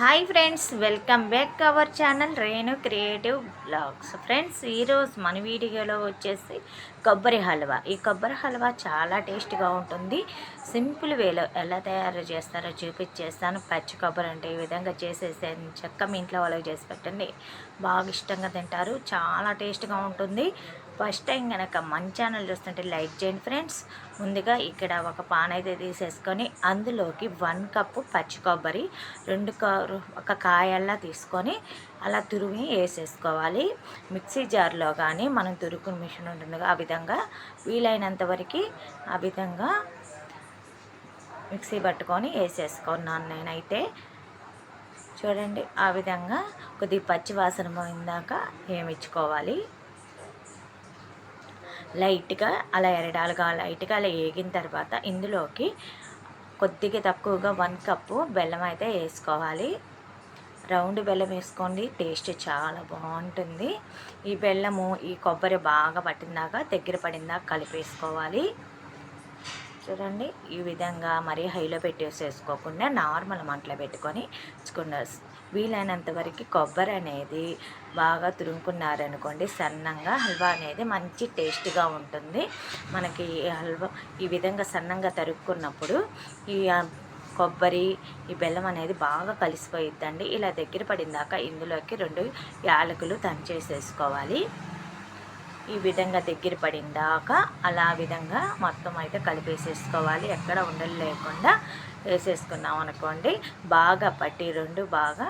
Hi friends welcome back our channel Renu creative blogs. Friends ఈరోజు మన వీడియోలో వచ్చేసి కొబ్బరి హల్వా. ఈ కొబ్బరి హల్వా చాలా టేస్ట్గా ఉంటుంది. సింపుల్ వేలో ఎలా తయారు చేస్తారో చూపించేస్తాను పచ్చి కొబ్బరి అంటే ఈ విధంగా చేసేసాను చెక్క మీ ఇంట్లో వాళ్ళకి చేసి పెట్టండి. బాగా ఇష్టంగా తింటారు. చాలా టేస్ట్గా ఉంటుంది. ఫస్ట్ టైం కనుక మన ఛానల్ చూస్తుంటే లైక్ చేయండి ఫ్రెండ్స్. ముందుగా ఇక్కడ ఒక పాన్ అయితే తీసేసుకొని అందులోకి వన్ కప్పు పచ్చి కొబ్బరి రెండు ఒక కాయల్లా తీసుకొని అలా తురిమి వేసేసుకోవాలి. మిక్సీ జార్లో కానీ మనం తురుకుని మిషన్ ఉంటుంది ఆ విధంగా వీలైనంత వరకు ఆ విధంగా మిక్సీ పట్టుకొని వేసేసుకున్నాను నేనైతే. చూడండి ఆ విధంగా కొద్దిగా పచ్చి వాసన పోయిందాక ఏమిచ్చుకోవాలి లైట్గా అలా ఎరడాలుగా లైట్గా అలా వేగిన తర్వాత ఇందులోకి కొద్దిగా తక్కువగా వన్ కప్పు బెల్లం అయితే వేసుకోవాలి. రౌండ్ బెల్లం వేసుకోండి టేస్ట్ చాలా బాగుంటుంది. ఈ బెల్లము ఈ కొబ్బరి బాగా పట్టిందాక దగ్గర పడిందాక కలిపేసుకోవాలి. చూడండి. ఈ విధంగా మరీ హైలో పెట్టేసేసుకోకుండా నార్మల్ మంటలో పెట్టుకొని వీలైనంత వరకు కొబ్బరి అనేది బాగా తురుముకున్నారనుకోండి సన్నంగా హల్వా అనేది మంచి టేస్ట్గా ఉంటుంది. మనకి హల్వా ఈ విధంగా సన్నంగా తరుక్కున్నప్పుడు ఈ కొబ్బరి ఈ బెల్లం అనేది బాగా కలిసిపోయిద్దండి. ఇలా దగ్గర పడిందాక ఇందులోకి రెండు యాలకులు దంచేసేసుకోవాలి. ఈ విధంగా దగ్గర పడిందాక అలా విధంగా మొత్తం అయితే కలిపేసేసుకోవాలి. ఎక్కడ ఉండలు లేకుండా వేసేసుకున్నాం అనుకోండి బాగా పట్టి రెండు బాగా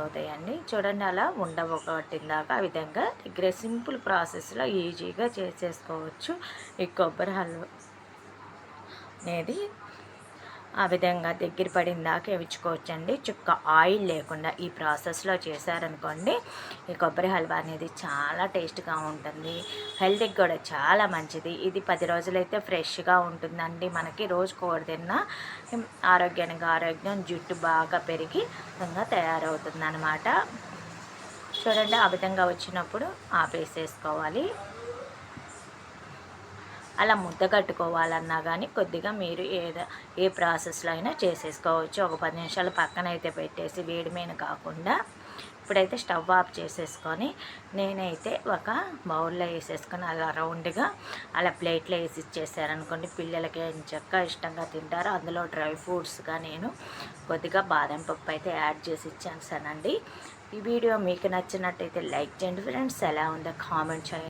అవుతాయండి. చూడండి అలా ఉండబట్టిందాక ఆ విధంగా దగ్గర సింపుల్ ప్రాసెస్లో ఈజీగా చేసేసుకోవచ్చు ఈ కొబ్బరి హల్వా అనేది. ఆ విధంగా దగ్గర పడిందాక వేయించుకోవచ్చండి. చుక్క ఆయిల్ లేకుండా ఈ ప్రాసెస్లో చేశారనుకోండి ఈ కొబ్బరి హల్వా అనేది చాలా టేస్ట్గా ఉంటుంది. హెల్త్కి కూడా చాలా మంచిది. ఇది పది రోజులైతే ఫ్రెష్గా ఉంటుందండి మనకి. రోజు కూర తిన్నా ఆరోగ్యానికి ఆరోగ్యం జుట్టు బాగా పెరిగి విధంగా తయారవుతుంది అనమాట చూడండి ఆ విధంగా వచ్చినప్పుడు ఆపేసేసుకోవాలి. అలా ముద్ద కట్టుకోవాలన్నా కానీ కొద్దిగా మీరు ఏదో ఏ ప్రాసెస్లో అయినా చేసేసుకోవచ్చు. ఒక పది నిమిషాలు పక్కన అయితే పెట్టేసి వేడి మీద కాకుండా ఇప్పుడైతే స్టవ్ ఆఫ్ చేసేసుకొని నేనైతే ఒక బౌల్లో వేసేసుకొని అలా రౌండ్గా అలా ప్లేట్లో వేసి ఇచ్చేసారనుకోండి పిల్లలకి చక్క ఇష్టంగా తింటారు అందులో డ్రై ఫ్రూట్స్గా నేను కొద్దిగా బాదం పప్పు అయితే యాడ్ చేసి ఇచ్చాను సనండి. ఈ వీడియో మీకు నచ్చినట్టయితే లైక్ చేయండి ఫ్రెండ్స్. ఎలా ఉందో కామెంట్ చేయండి.